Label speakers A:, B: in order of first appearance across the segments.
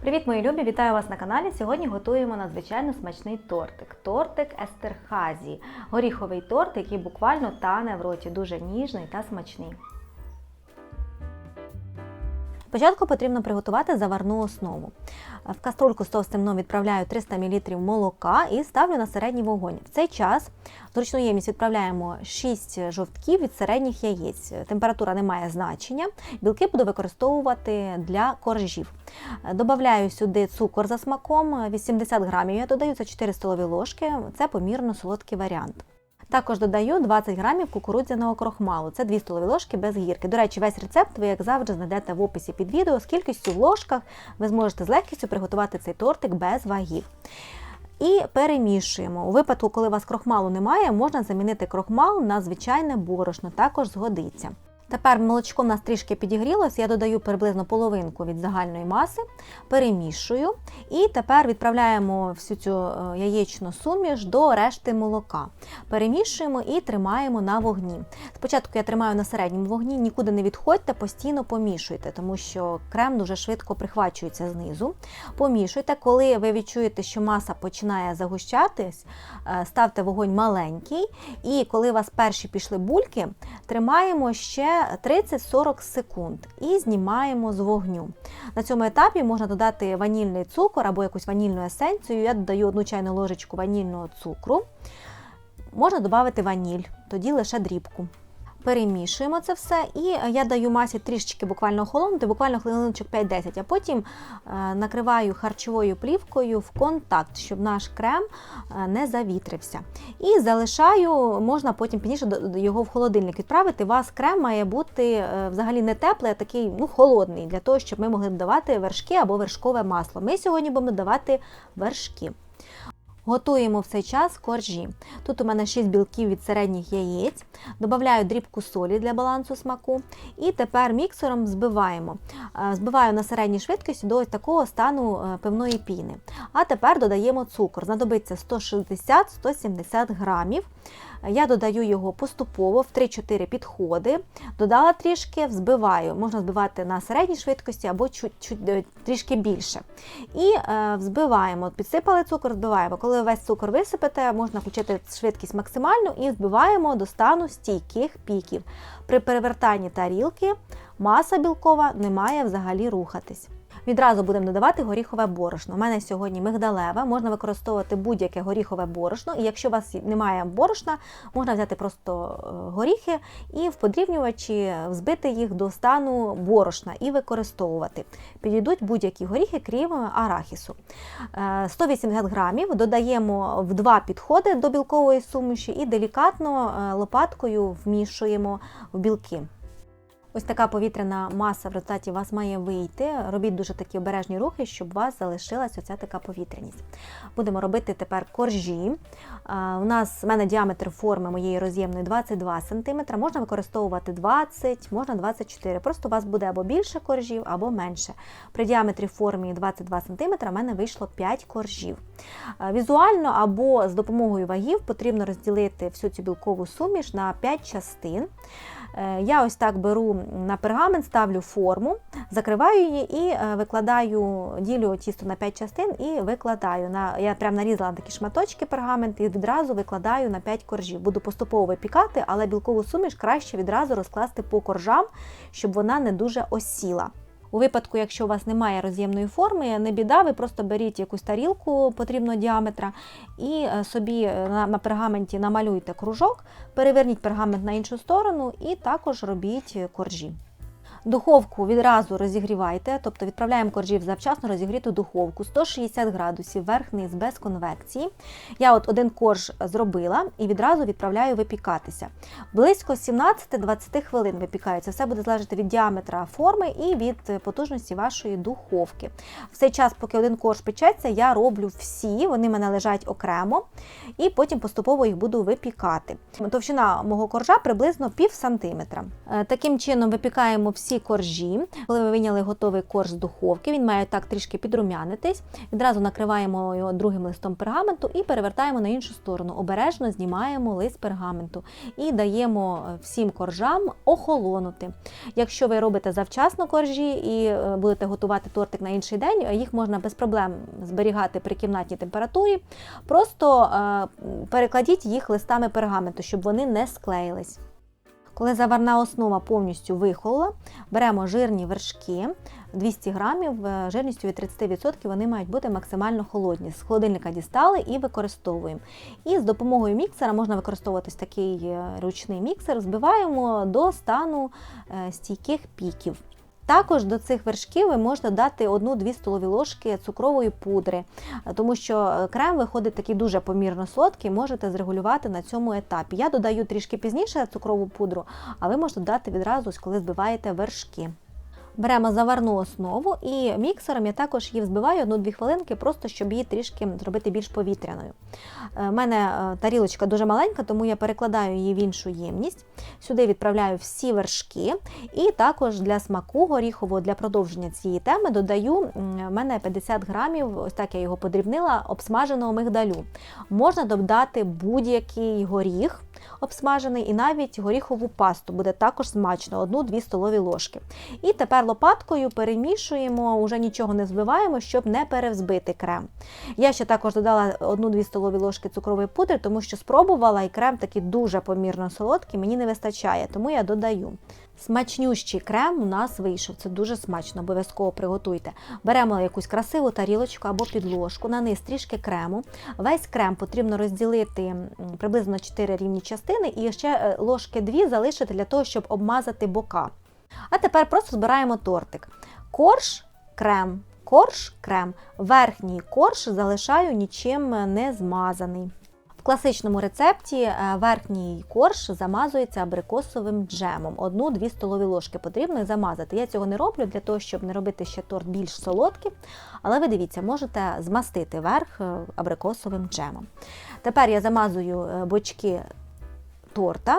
A: Привіт, мої любі! Вітаю вас на каналі. Сьогодні готуємо надзвичайно смачний тортик. Тортик Естерхазі. Горіховий торт, який буквально тане в роті, дуже ніжний та смачний. Спочатку потрібно приготувати заварну основу. В каструльку з товстим відправляю 300 мл молока і ставлю на середній вогонь. В цей час в зручну ємність відправляємо 6 жовтків від середніх яєць. Температура не має значення. Білки буду використовувати для коржів. Добавляю сюди цукор за смаком, 80 грамів я додаю, це 4 столові ложки, це помірно солодкий варіант. Також додаю 20 грамів кукурудзяного крохмалу. Це 2 столові ложки без гірки. До речі, весь рецепт ви, як завжди, знайдете в описі під відео з кількістю в ложках. Ви зможете з легкістю приготувати цей тортик без вагів. І перемішуємо. У випадку, коли у вас крохмалу немає, можна замінити крохмал на звичайне борошно, також згодиться. Тепер молочко в нас трішки підігрілося, я додаю приблизно половинку від загальної маси, перемішую. І тепер відправляємо всю цю е, яєчну суміш до решти молока. Перемішуємо і тримаємо на вогні. Спочатку я тримаю на середньому вогні, нікуди не відходьте, постійно помішуйте, тому що крем дуже швидко прихвачується знизу. Помішуйте, коли ви відчуєте, що маса починає загущатись, е, ставте вогонь маленький, і коли у вас перші пішли бульки, тримаємо ще 30-40 секунд і знімаємо з вогню. На цьому етапі можна додати ванільний цукор або якусь ванільну есенцію. Я додаю одну чайну ложечку ванільного цукру. Можна додати ваніль, тоді лише дрібку. Перемішуємо це все, і я даю масі трішечки буквально охолонути, буквально хвилиночок 5-10, а потім е, накриваю харчовою плівкою в контакт, щоб наш крем е, не завітрився. І залишаю, можна потім пізніше його в холодильник відправити. У вас крем має бути е, взагалі не теплий, а такий ну, холодний, для того, щоб ми могли додавати вершки або вершкове масло. Ми сьогодні будемо додавати вершки. Готуємо в цей час коржі. Тут у мене 6 білків від середніх яєць, додаю дрібку солі для балансу смаку. І тепер міксером збиваємо. Е, збиваю на середній швидкості до ось такого стану е, пивної піни. А тепер додаємо цукор. Знадобиться 160-170 грамів. Я додаю його поступово в 3-4 підходи, додала трішки, взбиваю. Можна збивати на середній швидкості або чуть, чуть, е, трішки більше. І е, взбиваємо, підсипали цукор, збиваємо. Коли весь цукор висипете, можна включити швидкість максимальну і збиваємо до стану стійких піків. При перевертанні тарілки маса білкова не має взагалі рухатись. Відразу будемо додавати горіхове борошно. У мене сьогодні мигдалеве, можна використовувати будь-яке горіхове борошно. І якщо у вас немає борошна, можна взяти просто е, горіхи і в подрівнювачі взбити їх до стану борошна і використовувати. Підійдуть будь-які горіхи, крім арахісу. 180 е, грамів додаємо в два підходи до білкової суміші і делікатно е, лопаткою вмішуємо в білки. Ось така повітряна маса в результаті вас має вийти. Робіть дуже такі обережні рухи, щоб у вас залишилась оця така повітряність. Будемо робити тепер коржі. У нас в мене діаметр форми моєї роз'ємної 22 см. Можна використовувати 20, можна 24 Просто у вас буде або більше коржів, або менше. При діаметрі форми 22 см у мене вийшло 5 коржів. Візуально або з допомогою вагів потрібно розділити всю цю білкову суміш на 5 частин. Е, я ось так беру на пергамент, ставлю форму, закриваю її і е, викладаю, ділю тісто на 5 частин і викладаю. На, Я прям нарізала такі шматочки пергамент і відразу викладаю на 5 коржів. Буду поступово випікати, але білкову суміш краще відразу розкласти по коржам, щоб вона не дуже осіла. У випадку, якщо у вас немає роз'ємної форми, не біда, ви просто беріть якусь тарілку потрібного діаметра і е, собі е, на, на пергаменті намалюйте кружок, переверніть пергамент на іншу сторону і також робіть коржі. Духовку відразу розігрівайте, тобто відправляємо коржі в завчасно розігріту духовку 160 градусів, верх-низ без конвекції. Я от один корж зробила і відразу відправляю випікатися. Близько 17-20 хвилин випікається. Все буде залежати від діаметра форми і від потужності вашої духовки. В цей час, поки один корж печеться, я роблю всі, вони в мене лежать окремо, і потім поступово їх буду випікати. Товщина мого коржа приблизно пів сантиметра. Е, таким чином випікаємо всі всі коржі. Коли ви вийняли готовий корж з духовки, він має так трішки підрумянитись. Відразу накриваємо його другим листом пергаменту і перевертаємо на іншу сторону. Обережно знімаємо лист пергаменту і даємо е, всім коржам охолонути. Якщо ви робите завчасно коржі і е, будете готувати тортик на інший день, е, їх можна без проблем зберігати при кімнатній температурі. Просто перекладіть їх листами пергаменту, щоб вони не склеїлись. Коли заварна основа повністю вихолола, беремо жирні вершки 200 грамів, е, жирністю від 30% вони мають бути максимально холодні. З холодильника дістали і використовуємо. І з допомогою міксера можна використовувати такий е, ручний міксер, збиваємо до стану е, стійких піків. Також до цих вершків можете дати 1-2 столові ложки цукрової пудри, е, тому що е, крем виходить такий дуже помірно солодкий, можете зрегулювати на цьому етапі. Я додаю трішки пізніше цукрову пудру, а ви можете дати відразу, коли збиваєте вершки. Беремо заварну основу і міксером я також її взбиваю 1-2 хвилинки, просто щоб її трішки зробити більш повітряною. У мене е, тарілочка дуже маленька, тому я перекладаю її в іншу ємність. Сюди відправляю всі вершки, і також для смаку горіхового, для продовження цієї теми додаю в мене 50 грамів, ось так я його подрібнила, обсмаженого мигдалю. Можна додати будь-який горіх обсмажений і навіть горіхову пасту, буде також смачно, 1-2 столові ложки. І тепер лопаткою перемішуємо, вже нічого не збиваємо, щоб не перевзбити крем. Я ще також додала 1-2 столові ложки цукрової пудри, тому що спробувала, і крем такий дуже помірно солодкий, мені не вистачає, тому я додаю. Смачнющий крем у нас вийшов. Це дуже смачно, обов'язково приготуйте. Беремо якусь красиву тарілочку або підложку, на низ трішки крему. Весь крем потрібно розділити приблизно на 4 рівні частини і ще е, ложки 2 залишити для того, щоб обмазати бока. А тепер просто збираємо тортик. Корж, крем, корж, крем. Верхній корж залишаю нічим не змазаний. Класичному рецепті е, верхній корж замазується абрикосовим джемом. Одну-дві столові ложки потрібно замазати. Я цього не роблю для того, щоб не робити ще торт більш солодкий. Але ви дивіться, можете змастити верх е, абрикосовим джемом. Тепер я замазую е, бочки торта.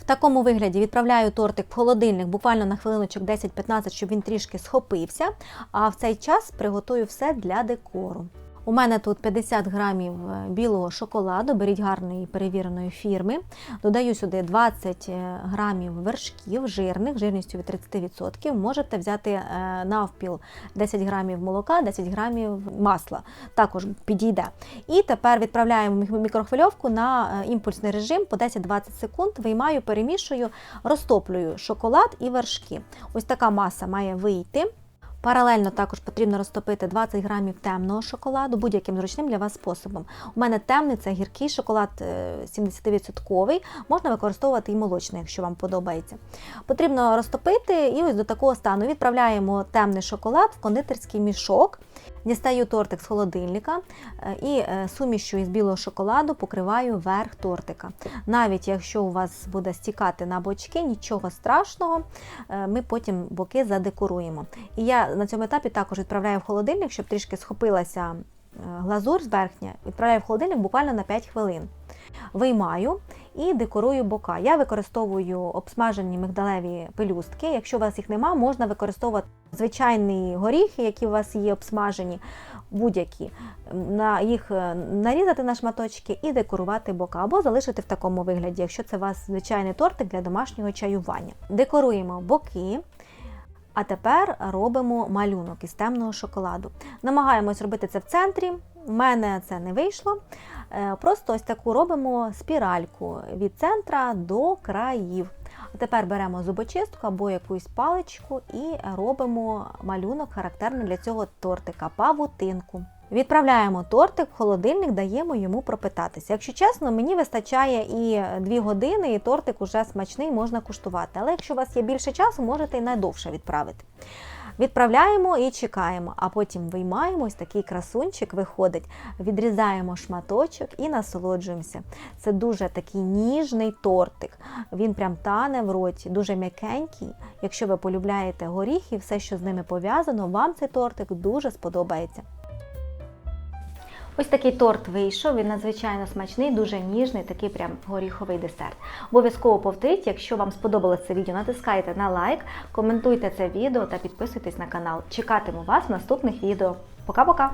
A: В такому вигляді відправляю тортик в холодильник буквально на хвилиночок 10-15, щоб він трішки схопився. А в цей час приготую все для декору. У мене тут 50 грамів е, білого шоколаду, беріть гарної перевіреної фірми. Додаю сюди 20 грамів вершків жирних, жирністю від 30%. Можете взяти е, навпіл 10 грамів молока, 10 грамів масла. Також підійде. І тепер відправляємо мікрохвильовку на е, імпульсний режим по 10-20 секунд. Виймаю, перемішую, розтоплюю шоколад і вершки. Ось така маса має вийти. Паралельно також потрібно розтопити 20 грамів темного шоколаду будь-яким зручним для вас способом. У мене темний це гіркий шоколад е, 70%, можна використовувати і молочний, якщо вам подобається. Потрібно розтопити і ось до такого стану відправляємо темний шоколад в кондитерський мішок. Дістаю тортик з холодильника е, і е, сумішю із білого шоколаду покриваю верх тортика. Навіть якщо у вас буде стікати на бочки, нічого страшного, е, ми потім боки задекоруємо. І я на цьому етапі також відправляю в холодильник, щоб трішки схопилася глазур з верхня, відправляю в холодильник буквально на 5 хвилин. Виймаю і декорую бока. Я використовую обсмажені мигдалеві пелюстки. Якщо у вас їх нема, можна використовувати звичайні горіхи, які у вас є обсмажені, будь-які. На їх е, нарізати на шматочки і декорувати бока, або залишити в такому вигляді, якщо це у вас звичайний тортик для домашнього чаювання. Декоруємо боки. А тепер робимо малюнок із темного шоколаду. Намагаємось робити це в центрі. У мене це не вийшло. Е, Просто ось таку робимо спіральку від центра до країв. Тепер беремо зубочистку або якусь паличку і робимо малюнок, характерний для цього тортика павутинку. Відправляємо тортик в холодильник, даємо йому пропитатися. Якщо чесно, мені вистачає і 2 години, і тортик уже смачний, можна куштувати. Але якщо у вас є більше часу, можете і найдовше відправити. Відправляємо і чекаємо, а потім виймаємо такий красунчик, виходить, відрізаємо шматочок і насолоджуємося. Це дуже такий ніжний тортик. Він прям тане в роті, дуже м'якенький. Якщо ви полюбляєте горіхи, все, що з ними пов'язано, вам цей тортик дуже сподобається. Ось такий торт вийшов. Він надзвичайно смачний, дуже ніжний, такий прям горіховий десерт. Обов'язково повторіть, якщо вам сподобалося це відео, натискайте на лайк, коментуйте це відео та підписуйтесь на канал. Чекатиму вас в наступних відео. Пока-пока!